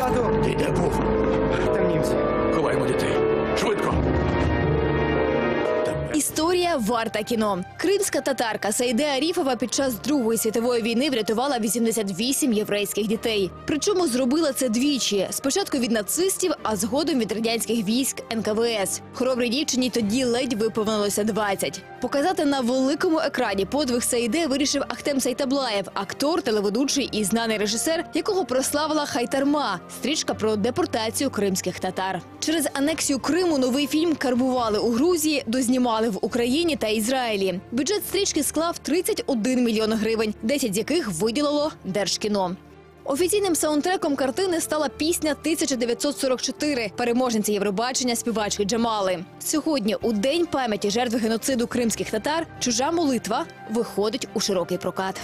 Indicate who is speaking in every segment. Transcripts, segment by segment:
Speaker 1: Тату,
Speaker 2: Ти де був?
Speaker 1: там німці.
Speaker 3: Варта кіно. Кримська татарка Сайде Аріфова під час Другої світової війни врятувала 88 єврейських дітей. Причому зробила це двічі: спочатку від нацистів, а згодом від радянських військ НКВС. Хоробрій дівчині тоді ледь виповнилося 20. Показати на великому екрані подвиг Саїде вирішив Ахтем Сайтаблаєв, актор, телеведучий і знаний режисер, якого прославила Хайтарма, стрічка про депортацію кримських татар. Через анексію Криму новий фільм карбували у Грузії, дознімали в Україні та Ізраїлі. Бюджет стрічки склав 31 мільйон гривень, 10 з яких виділило Держкіно. Офіційним саундтреком картини стала пісня 1944 переможниці Євробачення співачки Джамали. Сьогодні, у день пам'яті жертв геноциду кримських татар, чужа молитва виходить у широкий прокат.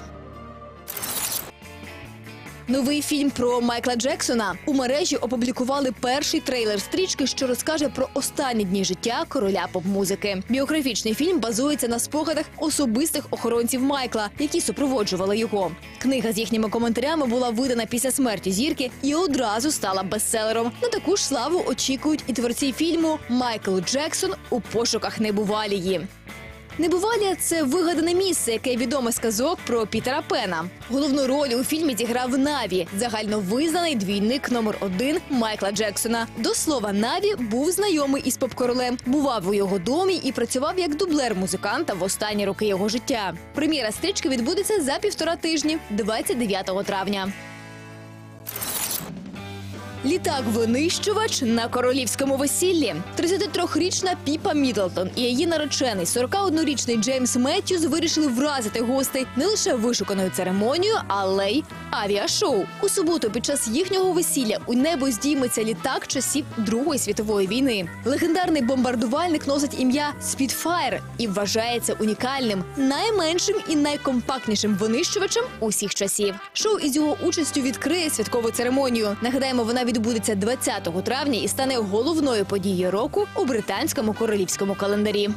Speaker 3: Новий фільм про Майкла Джексона у мережі опублікували перший трейлер стрічки, що розкаже про останні дні життя короля поп-музики. Біографічний фільм базується на спогадах особистих охоронців Майкла, які супроводжували його. Книга з їхніми коментарями була видана після смерті зірки і одразу стала бестселером. На таку ж славу очікують і творці фільму Майкл Джексон у пошуках небувалії. Небувалія це вигадане місце, яке відоме з казок про Пітера Пена. Головну роль у фільмі зіграв Наві, загальновизнаний двійник номер один Майкла Джексона. До слова, Наві був знайомий із поп-королем, бував у його домі і працював як дублер музиканта в останні роки його життя. Прем'єра стрічки відбудеться за півтора тижні, 29 травня. Літак-винищувач на королівському весіллі. 33-річна Піпа Мідлтон і її наречений 41-річний Джеймс Меттьюз вирішили вразити гостей не лише вишуканою церемонією, але й авіашоу. У суботу під час їхнього весілля у небо здійметься літак часів Другої світової війни. Легендарний бомбардувальник носить ім'я Спідфайр і вважається унікальним, найменшим і найкомпактнішим винищувачем усіх часів. Шоу із його участю відкриє святкову церемонію. Нагадаємо, вона відбудеться 20 травня і стане головною подією року у британському королівському календарі.